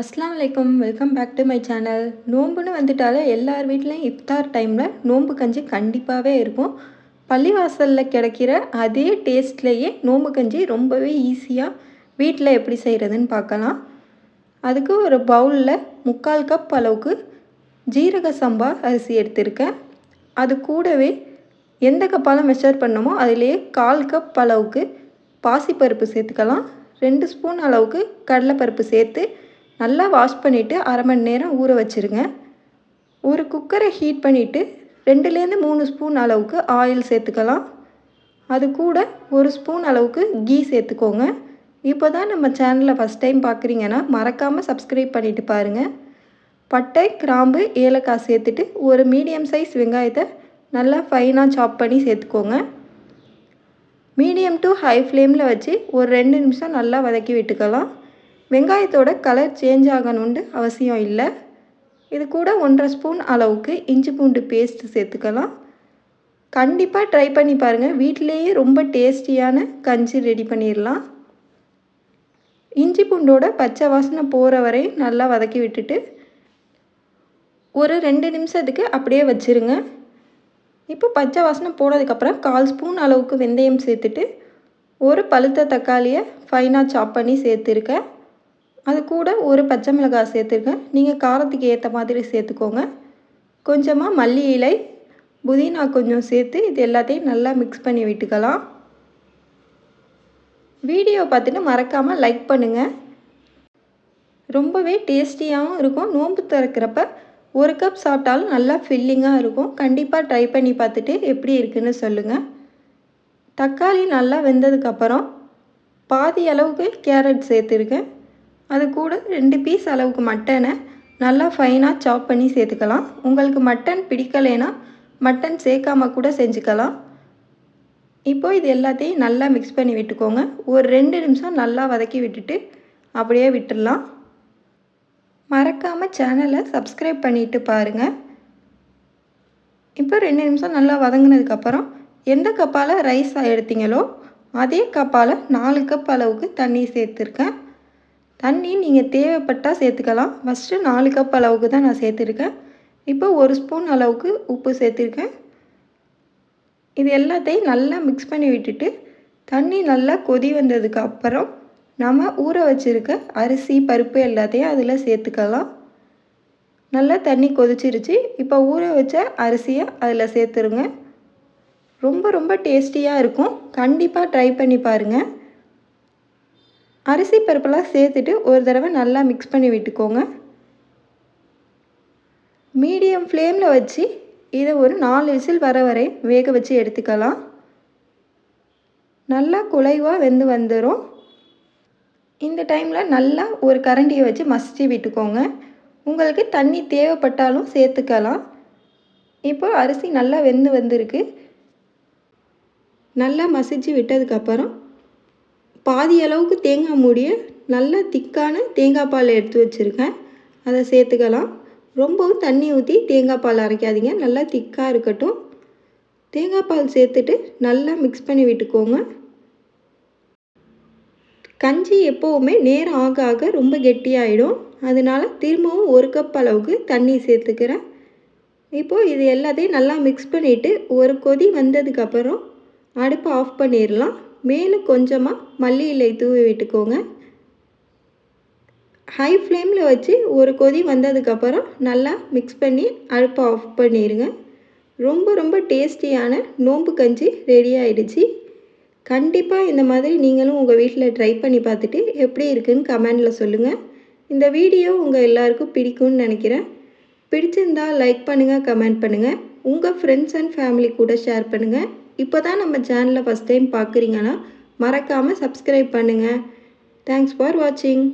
அஸ்லாம் வலைக்கம் welcome back to my channel நோம்புன்னு வந்துட்டாலே எல்லார் வீட்லேயும் இஃப்தார் டைமில் நோம்பு கஞ்சி கண்டிப்பாகவே இருக்கும். பள்ளிவாசலில் கிடைக்கிற அதே டேஸ்ட்லேயே நோம்பு கஞ்சி ரொம்பவே ஈஸியாக வீட்டில் எப்படி செய்கிறதுன்னு பார்க்கலாம். அதுக்கு ஒரு பவுலில் முக்கால் கப் அளவுக்கு ஜீரக சம்பா அரிசி எடுத்திருக்கேன். அது கூடவே எந்த கப்பால் மெஷர் பண்ணமோ அதிலேயே கால் கப் அளவுக்கு பாசிப்பருப்பு சேர்த்துக்கலாம். ரெண்டு ஸ்பூன் அளவுக்கு கடலைப்பருப்பு சேர்த்து நல்லா வாஷ் பண்ணிவிட்டு அரை மணி நேரம் ஊற வச்சுருங்க. ஒரு குக்கரை ஹீட் பண்ணிவிட்டு ரெண்டுலேருந்து மூணு ஸ்பூன் அளவுக்கு ஆயில் சேர்த்துக்கலாம். அது கூட ஒரு ஸ்பூன் அளவுக்கு கீ சேர்த்துக்கோங்க. இப்போ தான் நம்ம சேனலில் ஃபஸ்ட் டைம் பார்க்குறீங்கன்னா மறக்காமல் சப்ஸ்கிரைப் பண்ணிவிட்டு பாருங்கள் பட்டை கிராம்பு ஏலக்காய் சேர்த்துட்டு ஒரு மீடியம் சைஸ் வெங்காயத்தை நல்லா ஃபைனாக சாப் பண்ணி சேர்த்துக்கோங்க. மீடியம் டு ஹை ஃப்ளேமில் வச்சு ஒரு ரெண்டு நிமிஷம் நல்லா வதக்கி விட்டுக்கலாம். வெங்காயத்தோட கலர் சேஞ்ச் ஆகணுன்ட்டு அவசியம் இல்லை. இது கூட ஒன்றரை ஸ்பூன் அளவுக்கு இஞ்சி பூண்டு பேஸ்ட்டு சேர்த்துக்கலாம். கண்டிப்பாக ட்ரை பண்ணி பாருங்கள் வீட்டிலேயே ரொம்ப டேஸ்டியான கஞ்சி ரெடி பண்ணிடலாம் இஞ்சி பூண்டோட பச்சை வாசனை போகிற வரை நல்லா வதக்கி விட்டுட்டு ஒரு ரெண்டு நிமிஷத்துக்கு அப்படியே வச்சுருங்க. இப்போ பச்சை வாசனை போனதுக்கப்புறம் கால் ஸ்பூன் அளவுக்கு வெந்தயம் சேர்த்துட்டு ஒரு பழுத்த தக்காளியை ஃபைனாக சாப் பண்ணி சேர்த்துருக்கேன் அது கூட ஒரு பச்சை மிளகாய் சேர்த்துருக்கேன். நீங்கள் காரத்துக்கு ஏற்ற மாதிரி சேர்த்துக்கோங்க. கொஞ்சமாக மல்லி இலை புதினா கொஞ்சம் சேர்த்து இது எல்லாத்தையும் நல்லா மிக்ஸ் பண்ணி விட்டுக்கலாம். வீடியோ பார்த்துட்டு மறக்காமல் லைக் பண்ணுங்கள் ரொம்பவே டேஸ்டியாகவும் இருக்கும். நோன்பு திறக்கிறப்ப ஒரு கப் சாப்பிட்டாலும் நல்லா ஃபில்லிங்காக இருக்கும். கண்டிப்பாக ட்ரை பண்ணி பார்த்துட்டு எப்படி இருக்குன்னு சொல்லுங்கள் தக்காளி நல்லா வெந்ததுக்கப்புறம் பாதி அளவுக்கு கேரட் சேர்த்துருக்கேன். அது கூட ரெண்டு பீஸ் அளவுக்கு மட்டனை நல்லா ஃபைனாக சாப் பண்ணி சேர்த்துக்கலாம். உங்களுக்கு மட்டன் பிடிக்கலைன்னா மட்டன் சேர்க்காம கூட செஞ்சுக்கலாம். இப்போது இது எல்லாத்தையும் நல்லா மிக்ஸ் பண்ணி விட்டுக்கோங்க. ஒரு ரெண்டு நிமிஷம் நல்லா வதக்கி விட்டுட்டு அப்படியே விட்டுடலாம் மறக்காமல் சேனலை சப்ஸ்கிரைப் பண்ணிவிட்டு பாருங்கள் இப்போ ரெண்டு நிமிஷம் நல்லா வதங்கினதுக்கப்புறம் எந்த கப்பால் ரைஸ் எடுத்தீங்களோ அதே கப்பால் நாலு கப் அளவுக்கு தண்ணி சேர்த்துருக்கேன். தண்ணி நீங்கள் தேவைப்பட்டால் சேர்த்துக்கலாம். ஃபஸ்ட்டு நாலு கப் அளவுக்கு தான் நான் சேர்த்துருக்கேன். இப்போ ஒரு ஸ்பூன் அளவுக்கு உப்பு சேர்த்துருக்கேன். இது எல்லாத்தையும் நல்லா மிக்ஸ் பண்ணி விட்டுட்டு தண்ணி நல்லா கொதி வந்ததுக்கு அப்புறம் நம்ம ஊற வச்சுருக்க அரிசி பருப்பு எல்லாத்தையும் அதில் சேர்த்துக்கலாம். நல்லா தண்ணி கொதிச்சிருச்சு. இப்போ ஊற வச்ச அரிசியை அதில் சேர்த்துருங்க. ரொம்ப ரொம்ப டேஸ்டியாக இருக்கும். கண்டிப்பாக ட்ரை பண்ணி பாருங்கள் அரிசி பருப்பெல்லாம் சேர்த்துட்டு ஒரு தடவை நல்லா மிக்ஸ் பண்ணி விட்டுக்கோங்க. மீடியம் ஃப்ளேமில் வச்சு இதை ஒரு நாலு விசில் வர வரை வேக வச்சு எடுத்துக்கலாம். நல்லா குலைவாக வெந்து வந்துடும் இந்த டைமில் நல்லா ஒரு கரண்டியை வச்சு மசிச்சு விட்டுக்கோங்க. உங்களுக்கு தண்ணி தேவைப்பட்டாலும் சேர்த்துக்கலாம். இப்போ அரிசி நல்லா வெந்து வந்திருக்கு. நல்லா மசிச்சு விட்டதுக்கப்புறம் பாதி அளவுக்கு தேங்காய் மூடிய நல்ல திக்கான தேங்காய் பால் எடுத்து வச்சுருக்கேன். அதை சேர்த்துக்கலாம். ரொம்பவும் தண்ணி ஊற்றி தேங்காய் பால் அரைக்காதீங்க. நல்லா திக்காக இருக்கட்டும். தேங்காய் பால் சேர்த்துட்டு நல்லா மிக்ஸ் பண்ணி விட்டுக்கோங்க. கஞ்சி எப்போவுமே நேரம் ஆக ஆக ரொம்ப கெட்டியாயிடும். அதனால் திரும்பவும் ஒரு கப் அளவுக்கு தண்ணி சேர்த்துக்கிறேன். இப்போது இது எல்லாத்தையும் நல்லா மிக்ஸ் பண்ணிவிட்டு ஒரு கொதி வந்ததுக்கப்புறம் அடுப்பை ஆஃப் பண்ணிடலாம். மேலே கொஞ்சமாக மல்லி இலை தூவி விட்டுக்கோங்க. ஹை ஃப்ளேமில் வச்சு ஒரு கொதி வந்ததுக்கப்புறம் நல்லா மிக்ஸ் பண்ணி அடுப்பை ஆஃப் பண்ணிடுங்க ரொம்ப ரொம்ப டேஸ்டியான நோம்பு கஞ்சி ரெடி ஆகிடுச்சு கண்டிப்பாக இந்த மாதிரி நீங்களும் உங்கள் வீட்டில் ட்ரை பண்ணி பார்த்துட்டு எப்படி இருக்குன்னு கமெண்டில் சொல்லுங்கள் இந்த வீடியோ உங்கள் எல்லாருக்கும் பிடிக்கும்னு நினைக்கிறேன். பிடிச்சிருந்தால் லைக் பண்ணுங்கள் கமெண்ட் பண்ணுங்கள் உங்கள் ஃப்ரெண்ட்ஸ் அண்ட் ஃபேமிலி கூட ஷேர் பண்ணுங்கள் இப்போ தான் நம்ம சேனலை ஃபஸ்ட் டைம் பார்க்குறீங்கன்னா மறக்காமல் சப்ஸ்கிரைப் பண்ணுங்கள் தேங்க்ஸ் ஃபார் வாட்சிங்